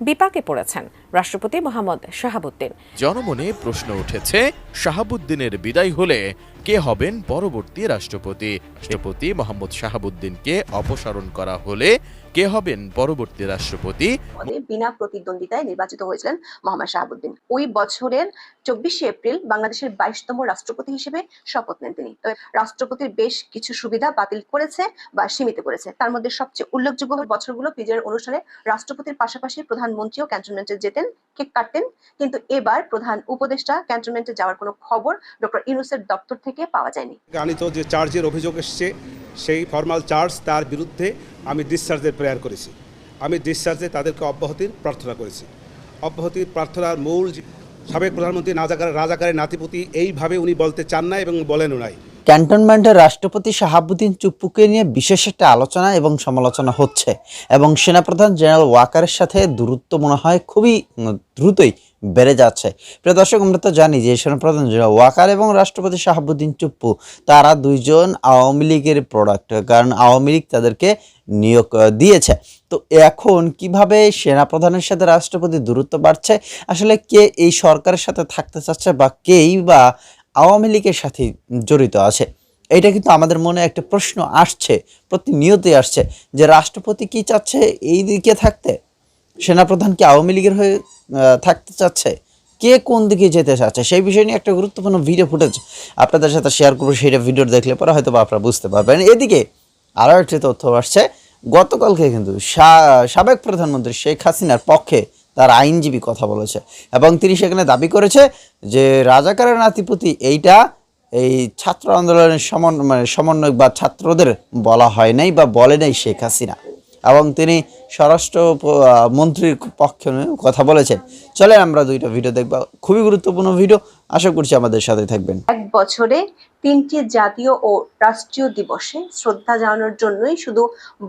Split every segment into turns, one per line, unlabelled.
বিপাকে পড়েছেন রাষ্ট্রপতি মোহাম্মদ শাহাবুদ্দিন।
জনমনে প্রশ্ন উঠেছে, শাহাবুদ্দিনের বিদায় হলে কে হবেন পরবর্তী রাষ্ট্রপতি? রাষ্ট্রপতি মোহাম্মদ শাহাবুদ্দিনকে অপসারণ করা হলে কে হবেন পরবর্তী রাষ্ট্রপতি?
বিনা প্রতিদ্বন্দ্বিতায় নির্বাচিত হয়েছিলেন মোহাম্মদ শাহাবুদ্দিন। ওই বছরের চব্বিশে এপ্রিল বাংলাদেশের বাইশতম রাষ্ট্রপতি হিসেবে শপথ নেন তিনি। তবে রাষ্ট্রপতির বেশ কিছু সুবিধা বাতিল করেছে বা সীমিত করেছে। তার মধ্যে সবচেয়ে উল্লেখযোগ্য বছরগুলো পিজের অনুষ্ঠানে রাষ্ট্রপতির পাশাপাশি প্রধানমন্ত্রীও ক্যান্টনমেন্টে যেতেন কেক কাটতেন। কিন্তু এবার প্রধান উপদেষ্টা ক্যান্টনমেন্টে যাওয়ার কোনো খবর ডক্টর ইউনুসের দপ্তর থেকে পাওয়া যায়নি।
আনিত যে চার্জের অভিযোগ এসছে সেই ফর্মাল চার্জ তার বিরুদ্ধে আমি ডিসচার্জের প্রেয়ার করেছি। আমি ডিসচার্জে তাদেরকে অব্যাহতির প্রার্থনা করেছি। অব্যাহতির প্রার্থনার মূল সাবেক প্রধানমন্ত্রী রাজাকার রাজাকারের নাতিপুতি এইভাবে উনি বলতে চান না এবং বলেনও নাই।
ক্যান্টনমেন্টের রাষ্ট্রপতি শাহাবুদ্দিন চুপ্পুকে নিয়ে বিশেষ একটা আলোচনা এবং সমালোচনা হচ্ছে এবং সেনাপ্রধান জেনারেল ওয়াকারের সাথে দূরত্ব মনে হয় খুবই দ্রুতই বেড়ে যাচ্ছে। প্রিয় দর্শক, আমরা তো জানি যে সেনাপ্রধান জেনারেল ওয়াকার এবং রাষ্ট্রপতি শাহাবুদ্দিন চুপ্পু তারা দুইজন আওয়ামী লীগের প্রোডাক্ট কারণ আওয়ামী লীগ তাদেরকে নিয়োগ দিয়েছে। তো এখন কীভাবে সেনাপ্রধানের সাথে রাষ্ট্রপতি দূরত্ব বাড়ছে? আসলে কে এই সরকারের সাথে থাকতে চাচ্ছে বা কেই বা আওয়ামী লীগের সাথে জড়িত আছে? এটা কিন্তু আমাদের মনে একটা প্রশ্ন আসছে, প্রতিনিয়তই আসছে যে রাষ্ট্রপতি কি চাচ্ছে এই দিকে থাকতে? সেনাপ্রধান কি আওয়ামী লীগের হয়ে থাকতে চাচ্ছে? কে কোন দিকে যেতে চাচ্ছে? সেই বিষয় নিয়ে একটা গুরুত্বপূর্ণ ভিডিও ফুটেজ আপনাদের সাথে শেয়ার করব। সেটা ভিডিও দেখলে পরে হয়তো আপনারা বুঝতে পারবেন। এদিকে আরও একটি তথ্য আসছে। গতকালকে কিন্তু সাবেক প্রধানমন্ত্রী শেখ হাসিনার পক্ষে তার আইনজীবী কথা বলেছে এবং তিনি সেখানে দাবি করেছে যে রাজাকারের নাতিপতি এইটা এই ছাত্র আন্দোলনের সমন মানে সমন্বয়ক বা ছাত্রদের বলা হয় নাই বা বলে নাই শেখ হাসিনা। এবং তিনি স্বরাষ্ট্র মন্ত্রীর পক্ষে কথা বলেছেন। চলে আমরা দুইটা ভিডিও দেখব। খুবই গুরুত্বপূর্ণ ভিডিও আশা করছি আমাদের সাথে থাকবেন।
এক বছরে তিনটি জাতীয় ও রাষ্ট্রীয় দিবসে শ্রদ্ধা জানানোর জন্যই শুধু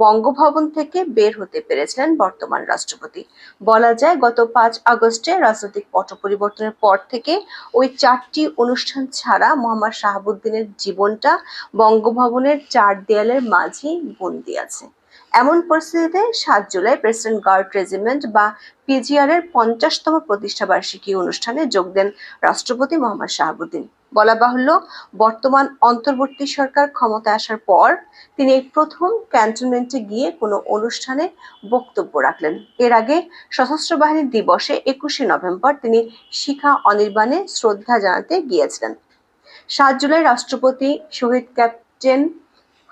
বঙ্গভবন থেকে বের হতে পেরেছিলেন বর্তমান রাষ্ট্রপতি। বলা যায়, গত পাঁচ আগস্টে রাজনৈতিক পট পরিবর্তনের পর থেকে ওই চারটি অনুষ্ঠান ছাড়া মোহাম্মদ শাহাবুদ্দিনের জীবনটা বঙ্গভবনের চার দেয়ালের মাঝেই বন্দি আছে। এমন পরিস্থিতিতে সাত জুলাই প্রেসিডেন্ট গার্ড রেজিমেন্ট বা পিজিআর এর পঞ্চাশতম প্রতিষ্ঠাবার্ষিকী অনুষ্ঠানে যোগ দেন রাষ্ট্রপতি মোহাম্মদ শাহাবুদ্দিন। বলা বাহুল্য, বর্তমান অন্তর্বর্তী সরকার ক্ষমতায় আসার পর তিনি এই প্রথম ক্যান্টনমেন্টে গিয়ে কোনো অনুষ্ঠানে বক্তব্য রাখলেন। এর আগে সশস্ত্র বাহিনী দিবসে একুশে নভেম্বর তিনি শিখা অনির্বাণে শ্রদ্ধা জানাতে গিয়েছিলেন। সাত জুলাই রাষ্ট্রপতি শহীদ ক্যাপ্টেন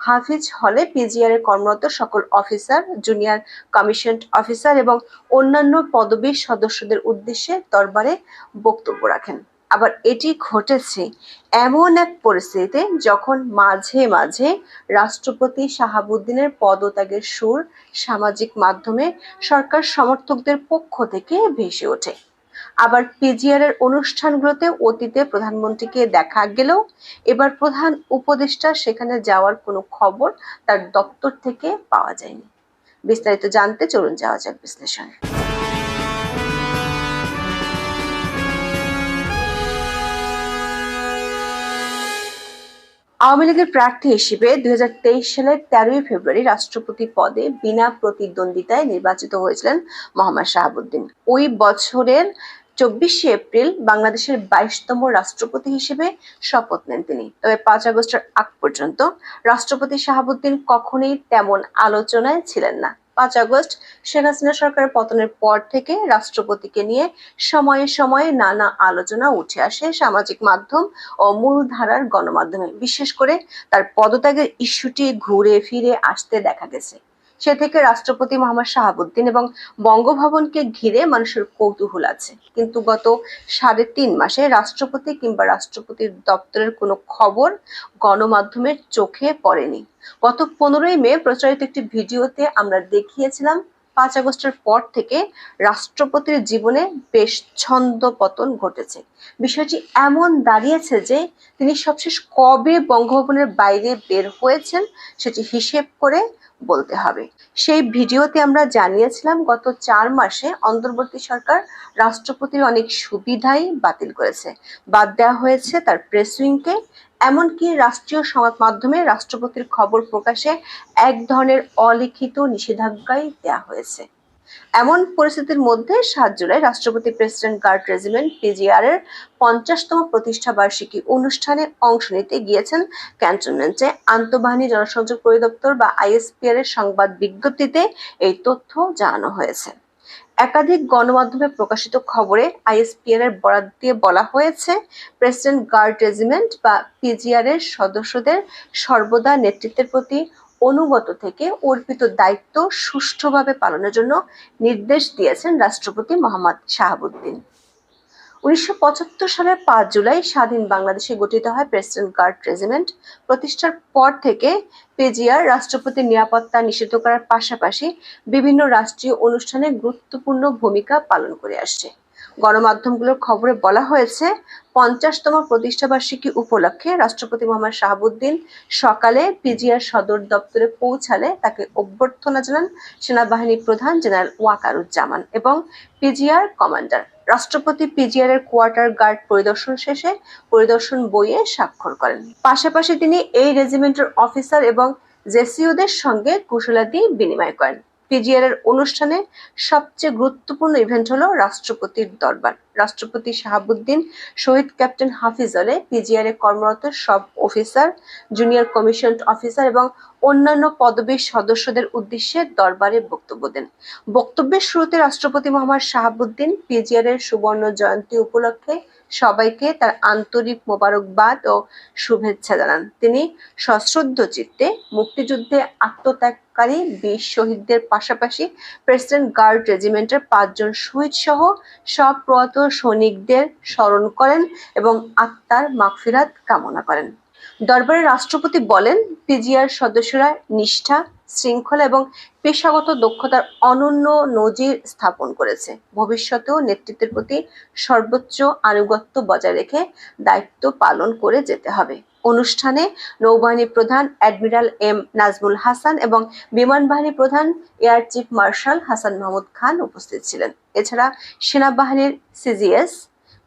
হাফিজ হলে পিজিআর এর কর্মরত সকল অফিসার, জুনিয়র কমিশন অফিসার এবং অন্যান্য পদবীর সদস্যদের উদ্দেশ্যে দরবারে বক্তব্য রাখেন। আবার এটি ঘটেছে এমন এক পরিস্থিতিতে যখন মাঝে মাঝে রাষ্ট্রপতি শাহাবুদ্দিনের পদত্যাগের সুর সামাজিক মাধ্যমে সরকার সমর্থকদের পক্ষ থেকে ভেসে ওঠে। আবার পিজিআর এর অনুষ্ঠানগুলোতে অতীতে প্রধানমন্ত্রীকে দেখা গেলেও এবার প্রধান উপদেষ্টা সেখানে যাওয়ার কোনো খবর তার দপ্তর থেকে পাওয়া যায়নি। বিস্তারিত জানতে চলুন যাওয়া যাক বিশ্লেষণে। আওয়ামী লীগের প্রার্থী হিসেবে দুই হাজার তেইশ সালের তেরোই ফেব্রুয়ারি রাষ্ট্রপতি পদে বিনা প্রতিদ্বন্দ্বিতায় নির্বাচিত হয়েছিলেন মোহাম্মদ শাহাবুদ্দিন। ওই বছরের চব্বিশে এপ্রিল বাংলাদেশের বাইশতম রাষ্ট্রপতি হিসেবে শপথ নেন তিনি। তবে পাঁচ আগস্টের আগ পর্যন্ত রাষ্ট্রপতি শাহাবুদ্দিন কখনোই তেমন আলোচনায় ছিলেন না। পাঁচ আগস্ট শেখ হাসিনা সরকারের পতনের পর থেকে রাষ্ট্রপতিকে নিয়ে সময়ে সময়ে নানা আলোচনা উঠে আসে সামাজিক মাধ্যম ও মূলধারার গণমাধ্যমে। বিশেষ করে তার পদত্যাগের ইস্যুটি ঘুরে ফিরে আসতে দেখা গেছে। সে থেকে রাষ্ট্রপতি মোহাম্মদ শাহাবুদ্দিন এবং বঙ্গভবনকে ঘিরে মানুষের কৌতূহল আছে। কিন্তু গত সাড়ে তিন মাসে রাষ্ট্রপতি কিংবা রাষ্ট্রপতির দপ্তরের কোনো খবর গণমাধ্যমের চোখে পড়েনি। গত পনেরোই মে প্রচারিত একটি ভিডিওতে আমরা দেখিয়েছিলাম, পাঁচ আগস্টের পর থেকে রাষ্ট্রপতির জীবনে বেশ ছন্দ পতন ঘটেছে। বিষয়টি এমন দাঁড়িয়েছে যে তিনি সবশেষ কবে বঙ্গভবনের বাইরে বের হয়েছেন সেটি হিসেব করে বলতে হবে। সেই ভিডিওতে আমরা জানিয়েছিলাম, গত চার মাসে অন্তর্বর্তী সরকার রাষ্ট্রপতির অনেক সুবিধাই বাতিল করেছে। বাদ দেওয়া হয়েছে তার প্রেস উইংকে এমনকি রাষ্ট্রীয় সংবাদ মাধ্যমে রাষ্ট্রপতির খবর প্রকাশে এক ধরনের অলিখিত নিষেধাজ্ঞাই দেয়া হয়েছে। এমন পরিস্থিতির মধ্যে সাত জুলাই রাষ্ট্রপতি প্রেসিডেন্ট গার্ড রেজিমেন্ট পিজিআর এর পঞ্চাশতম প্রতিষ্ঠা বার্ষিকী অনুষ্ঠানে অংশ নিতে গিয়েছেন ক্যান্টনমেন্টে আন্তঃবাহিনী জনসংযোগ পরিদপ্তর বা আইএসপিআর এর সংবাদ বিজ্ঞপ্তিতে এই তথ্য জানানো হয়েছে। একাধিক গণমাধ্যমে প্রকাশিত খবরে আইএসপিআর এর বরাদ দিয়ে বলা হয়েছে, প্রেসিডেন্ট গার্ড রেজিমেন্ট বা পিজিআর এর সদস্যদের সর্বদা নেতৃত্বের প্রতি অনুগত থেকে অর্পিত দায়িত্ব সুষ্ঠুভাবে পালনের জন্য নির্দেশ দিয়েছেন রাষ্ট্রপতি মোহাম্মদ শাহাবুদ্দিন। উনিশশো পঁচাত্তর সালের পাঁচ জুলাই স্বাধীন বাংলাদেশে গঠিত হয় প্রেসিডেন্ট গার্ড রেজিমেন্ট। প্রতিষ্ঠার পর থেকে পেজিয়ার রাষ্ট্রপতির নিরাপত্তা নিষিদ্ধ করার পাশাপাশি বিভিন্ন রাষ্ট্রীয় অনুষ্ঠানে গুরুত্বপূর্ণ ভূমিকা পালন করে আসছে। গণমাধ্যমগুলোর খবরে বলা হয়েছে, পঞ্চাশতম প্রতিষ্ঠাবার্ষিকী উপলক্ষে রাষ্ট্রপতি মোহাম্মদ শাহাবুদ্দিন সকালে পিজিআর সদর দপ্তরে পৌঁছালে তাকে অভ্যর্থনা জানান সেনাবাহিনী প্রধান জেনারেল ওয়াকারুজ্জামান এবং পিজিআর কমান্ডার। রাষ্ট্রপতি পিজিআর এর কোয়ার্টার গার্ড পরিদর্শন শেষে পরিদর্শন বইয়ে স্বাক্ষর করেন। পাশাপাশি তিনি এই রেজিমেন্টের অফিসার এবং জেসিওদের সঙ্গে কুশলাদি বিনিময় করেন। পিজিআর এর অনুষ্ঠানে সবচেয়ে গুরুত্বপূর্ণ ইভেন্ট হলো রাষ্ট্রপতির দরবার। রাষ্ট্রপতি শাহাবুদ্দিন, শহীদ ক্যাপ্টেন হাফিজ আলে, পিজিআর এ কর্মরত সব অফিসার জুনিয়র কমিশন অফিসার এবং অন্যান্য পদবীর সদস্যদের উদ্দেশ্যে দরবারে বক্তব্য দেন। বক্তব্যের শুরুতে রাষ্ট্রপতি মোহাম্মদ শাহাবুদ্দিন পিজিআর এর সুবর্ণ জয়ন্তী উপলক্ষে সবাইকে তার আন্তরিক মোবারকবাদ ও শুভেচ্ছা জানান। তিনি সশ্রদ্ধ চিত্তে মুক্তিযুদ্ধে আত্মত্যাগকারী বীর শহীদদের পাশাপাশি প্রেসিডেন্ট গার্ড রেজিমেন্টের পাঁচজন শহীদ সহ সব প্রয়াত সৈনিকদের স্মরণ করেন এবং আত্মার মাগফিরাত কামনা করেন। দরবারে রাষ্ট্রপতি বলেন, পিজিআর সদস্যরা নিষ্ঠা শৃঙ্খলা এবং পেশাগত দক্ষতার অনন্য নজির স্থাপন করেছে। ভবিষ্যতেও নেতৃত্বের প্রতি সর্বোচ্চ আনুগত্য বজায় রেখে দায়িত্ব পালন করে যেতে হবে। অনুষ্ঠানে নৌবাহিনী প্রধান অ্যাডমিরাল এম নাজমুল হাসান এবং বিমান বাহিনী প্রধান air chief marshal Hasan Mahmud Khan উপস্থিত ছিলেন। এছাড়া সেনাবাহিনীর সিজিএস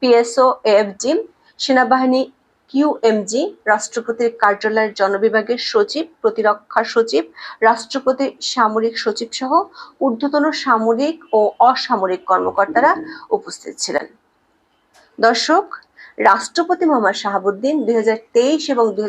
পিএসও এএফজি সেনাবাহিনী কিউএমজি রাষ্ট্রপতির কার্যালয়ের জনবিভাগের সচিব, প্রতিরক্ষা সচিব, রাষ্ট্রপতির সামরিক সচিব সহ ঊর্ধ্বতন সামরিক ও অসামরিক কর্মকর্তারা উপস্থিত ছিলেন। দর্শক রাষ্ট্রপতি মোহাম্মদ শাহাবুদ্দিন দু হাজার তেইশ এবং দুই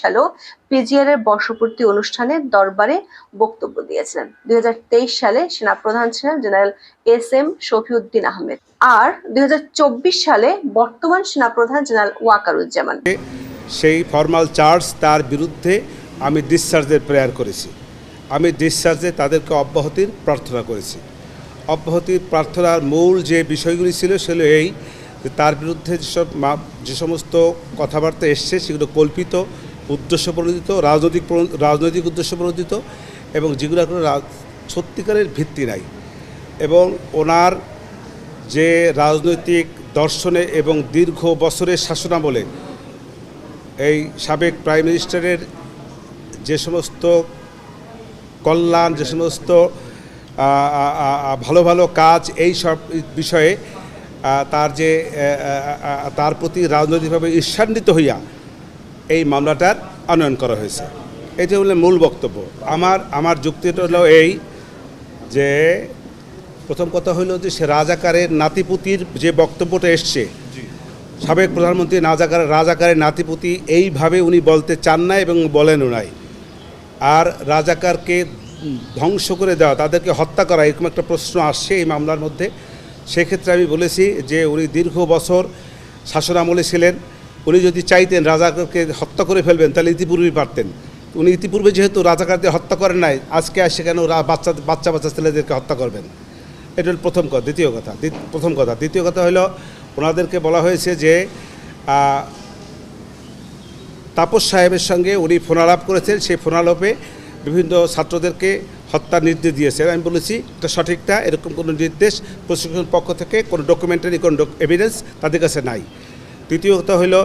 সালেও পিজিআর এর বর্ষপূর্তি অনুষ্ঠানে দরবারে বক্তব্য দিয়েছিলেন। দু হাজার তেইশ সালে সেনাপ্রধান ছিলেন general S M Shafiuddin Ahmed. আর দু হাজার চব্বিশ সালে বর্তমান সেনাপ্রধান জেনারেল ওয়াকারুজ্জামান।
সেই ফর্মাল চার্জ তার বিরুদ্ধে আমি ডিসচার্জের প্রেয়ার করেছি। আমি ডিসচার্জে তাদেরকে অব্যাহতির প্রার্থনা করেছি। অব্যাহতির প্রার্থনার মূল যে বিষয়গুলি ছিল সেগুলো এই তার বিরুদ্ধে যেসব যে সমস্ত কথাবার্তা এসছে, সেগুলো কল্পিত, উদ্দেশ্য প্রণোদিত, রাজনৈতিক রাজনৈতিক উদ্দেশ্য প্রণোদিত এবং যেগুলো কোনো সত্যিকারের ভিত্তি নাই এবং ওনার যে রাজনৈতিক দর্শনে এবং দীর্ঘ বছরের শাসনামলে এই সাবেক প্রাইম মিনিস্টারের যে সমস্ত কল্যাণ, যে সমস্ত ভালো ভালো কাজ এই সব বিষয়ে তার যে তার প্রতি রাজনৈতিকভাবে ঈর্ষান্বিত হইয়া এই মামলাটার আনয়ন করা হয়েছে। এটি হলো মূল বক্তব্য। আমার আমার যুক্তিটা হলো এই যে প্রথম কথা হলো যে সে রাজাকারের নাতিপুতির যে বক্তব্যটা এসছে সাবেক প্রধানমন্ত্রী রাজাকার রাজাকারের নাতিপুতি এইভাবে উনি বলতে চান না এবং বলেনও নাই। আর রাজাকারকে ধ্বংস করে দেওয়া তাদেরকে হত্যা করা এরকম একটা প্রশ্ন আসছে এই মামলার মধ্যে। সেক্ষেত্রে আমি বলেছি যে উনি দীর্ঘ বছর শাসনামলে ছিলেন। উনি যদি চাইতেন রাজাকে হত্যা করে ফেলবেন, তাহলে ইতিপূর্বেই পারতেন। উনি ইতিপূর্বে যেহেতু রাজাকারদের হত্যা করেন নাই, আজকে আসে কেন বাচ্চা বাচ্চা বাচ্চা ছেলেদেরকে হত্যা করবেন? এটা হল প্রথম কথা, দ্বিতীয় কথা প্রথম কথা। দ্বিতীয় কথা হলো, ওনাদেরকে বলা হয়েছে যে তাপস সাহেবের সঙ্গে উনি ফোনালাপ করেছেন। সেই ফোনালাপে বিভিন্ন ছাত্রদেরকে হত্যার নির্দেশ দিয়েছেন আমি বলেছি, এটা সঠিকটা এরকম কোনো নির্দেশ প্রশিক্ষণ পক্ষ থেকে কোনো ডকুমেন্টারি কোনো এভিডেন্স তাদের কাছে নাই। তৃতীয় কথা হলো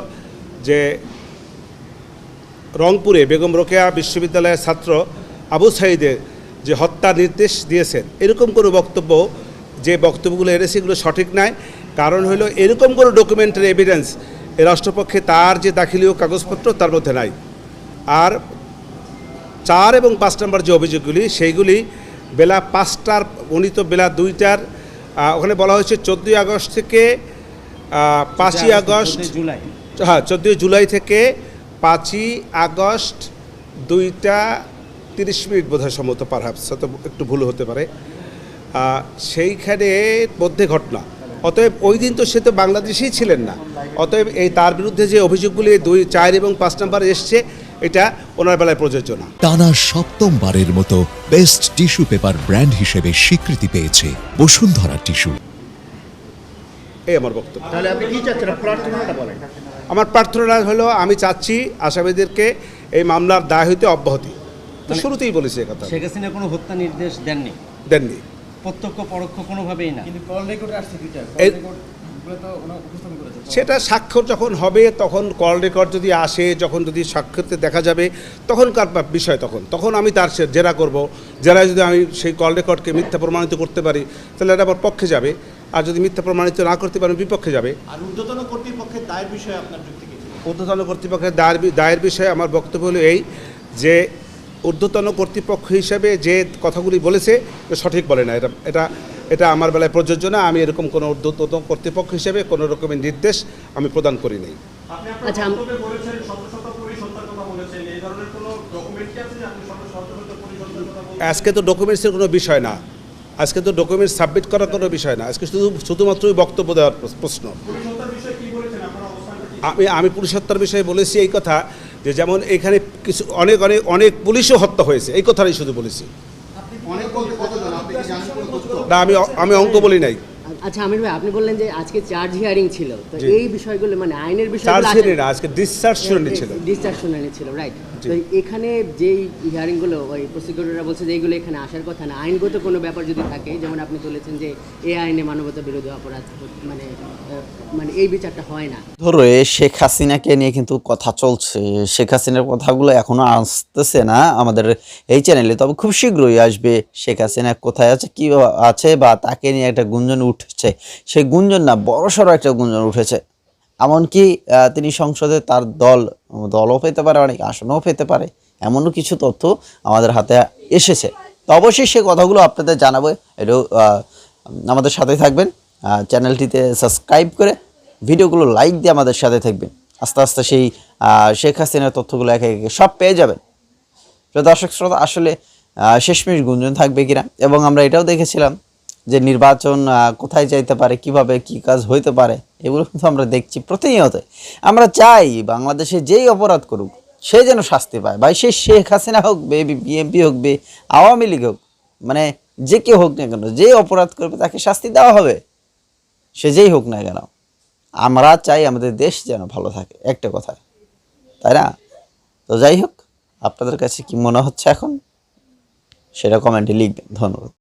যে রংপুরে বেগম রোকেয়া বিশ্ববিদ্যালয়ের ছাত্র আবু সাইদের যে হত্যার নির্দেশ দিয়েছেন, এরকম কোনো বক্তব্য, যে বক্তব্যগুলো এনেছে এগুলো সঠিক নয় কারণ হলো এরকম কোনো ডকুমেন্টারি এভিডেন্স রাষ্ট্রপক্ষে তার যে দাখিলীয় কাগজপত্র তার মধ্যে নাই। আর চার এবং পাঁচ নম্বর যে অভিযোগগুলি সেইগুলি বেলা পাঁচটার উনি তো বেলা দুইটার ওখানে বলা হয়েছে চোদ্দোই আগস্ট থেকে পাঁচই আগস্ট
জুলাই।
হ্যাঁ চোদ্দোই জুলাই থেকে পাঁচই আগস্ট দুইটা তিরিশ মিনিট বোধহয় সম্ভবত পারহাপস হয়তো একটু ভুল হতে পারে। সেইখানে মধ্যে ঘটনা। অতএব ওই দিন তো সে তো বাংলাদেশেই ছিলেন না। অতএব এই তার বিরুদ্ধে যে অভিযোগগুলি দুই চার এবং পাঁচ নম্বরে এসছে এটা ওনার বেলায় প্রযোজ্য না।
টানা সপ্তমবারের মতো বেস্ট টিস্যু পেপার ব্র্যান্ড হিসেবে স্বীকৃতি পেয়েছে বসুন্ধরা টিস্যু।
এই আমার বক্তব্য।
তাহলে আপনি কি চাচ্ছেন? প্রার্থনাটা বলেন।
আমার প্রার্থনা হলো আমি চাচ্ছি আসামিদেরকে এই মামলার দায় হইতে অব্যাহতি। তো শুরুতেই বলেছি কথা।
শেখ হাসিনা কোনো হত্যা নির্দেশ দেননি?
দেননি।
প্রত্যক্ষ পরোক্ষ কোনোভাবেই না।
এই- সেটা স্বাক্ষর যখন হবে তখন কল রেকর্ড যদি আসে যখন যদি স্বাক্ষরতে দেখা যাবে তখনকার বিষয় তখন। তখন আমি তার সে জেরা করব। জেরায় যদি আমি সেই কল রেকর্ডকে মিথ্যা প্রমাণিত করতে পারি তাহলে এটা আমার পক্ষে যাবে। আর যদি মিথ্যা প্রমাণিত না করতে পারি বিপক্ষে যাবে।
আর ঊর্ধ্বতন কর্তৃপক্ষের দায়ের বিষয়ে আপনার যুক্তি কি
ঊর্ধ্বতন কর্তৃপক্ষের দায়ের দায়ের বিষয়ে আমার বক্তব্য হলো এই যে ঊর্ধ্বতন কর্তৃপক্ষ হিসেবে যে কথাগুলি বলেছে সঠিক বলে না। এটা এটা এটা আমার বেলায় প্রযোজ্য না আমি এরকম কোনো ঊর্ধ্বতন কর্তৃপক্ষ হিসেবে কোনো রকমের নির্দেশ আমি প্রদান করি নাই।
আচ্ছা আম-
বলেছেন শত শত পরিসংখ্যার কথা বলেছেন এই ধরনের কোনো ডকুমেন্ট কি আছে যে আপনি শত শত পরিসংখ্যার কথা বলছেন?
আজকে তো ডকুমেন্টসের কোনো বিষয় না আজকে তো ডকুমেন্টস সাবমিট করার কোনো বিষয় না আজকে শুধু শুধুমাত্রই বক্তব্য দেওয়ার প্রশ্ন। আমি আমি পুলিশ হত্যার বিষয়ে বলেছি এই কথা যে যেমন এখানে কিছু অনেক অনেক অনেক পুলিশও হত্যা হয়েছে এই কথাটাই শুধু বলেছি
অনেক বলতে কতজন আপনি কি জানেন কোনো তথ্য
না আমি আমি অঙ্ক বলি নাই।
আচ্ছা আমির ভাই আপনি বললেন যে আজকে চার্জ হিয়ারিং ছিল। তো এই বিষয়গুলো মানে আইনের বিষয়গুলো
চার্জ হিয়ারিং আজকে ডিসচার্জ শুনানি ছিল।
ডিসচার্জ শুনানি ছিল রাইট। তো এখানে যেই হিয়ারিংগুলো ওই প্রসিকিউটররা বলছে যে এইগুলো এখানে আসার কথা না আইনগত কোনো ব্যাপার যদি থাকে যেমন আপনি তুলেছেন যে এই আইনে মানবতা বিরোধী অপরাধ মানে মানে এই বিচারটা হয় না।
ধরো শেখ হাসিনাকে নিয়ে কিন্তু কথা চলছে। শেখ হাসিনার কথাগুলো এখনও আসতেছে না আমাদের এই চ্যানেলে তবে খুব শীঘ্রই আসবে শেখ হাসিনা কোথায় আছে কি আছে বা তাকে নিয়ে একটা গুঞ্জন উঠছে। সেই গুঞ্জন না বড়সড় একটা গুঞ্জন উঠেছে। এমনকি তিনি সংসদে তার দল, দলও পেতে পারে, অনেক আসনও পেতে পারে, এমনও কিছু তথ্য আমাদের হাতে এসেছে। তো অবশ্যই সে কথাগুলো আপনাদের জানাব। এটাও আমাদের সাথে থাকবেন চ্যানেলটিতে সাবস্ক্রাইব করে ভিডিওগুলো লাইক দিয়ে আমাদের সাথে থাকবেন। আস্তে আস্তে সেই শেখ হাসিনার তথ্যগুলো একে একে সব পেয়ে যাবেন। দর্শক শ্রোতা, আসলে শেষমেশ গুঞ্জন থাকবে কিনা? এবং আমরা এটাও দেখেছিলাম যে নির্বাচন কোথায় যাইতে পারে, কীভাবে কি কাজ হইতে পারে, এগুলো কিন্তু আমরা দেখছি প্রতিনিয়ত আমরা চাই বাংলাদেশে যেই অপরাধ করুক, সে যেন শাস্তি পায়। ভাই, সে শেখ হাসিনা হোক বে বিএনপি হোক বে, আওয়ামী লীগ হোক মানে যে কেউ হোক না কেন যে অপরাধ করবে তাকে শাস্তি দেওয়া হবে। সে যেই হোক না কেন। আমরা চাই আমাদের দেশ যেন ভালো থাকে, একটা কথা। তাই না? তো যাই হোক, আপনাদের কাছে কি মনে হচ্ছে এখন? সেটা কমেন্টে লিখবেন। ধন্যবাদ।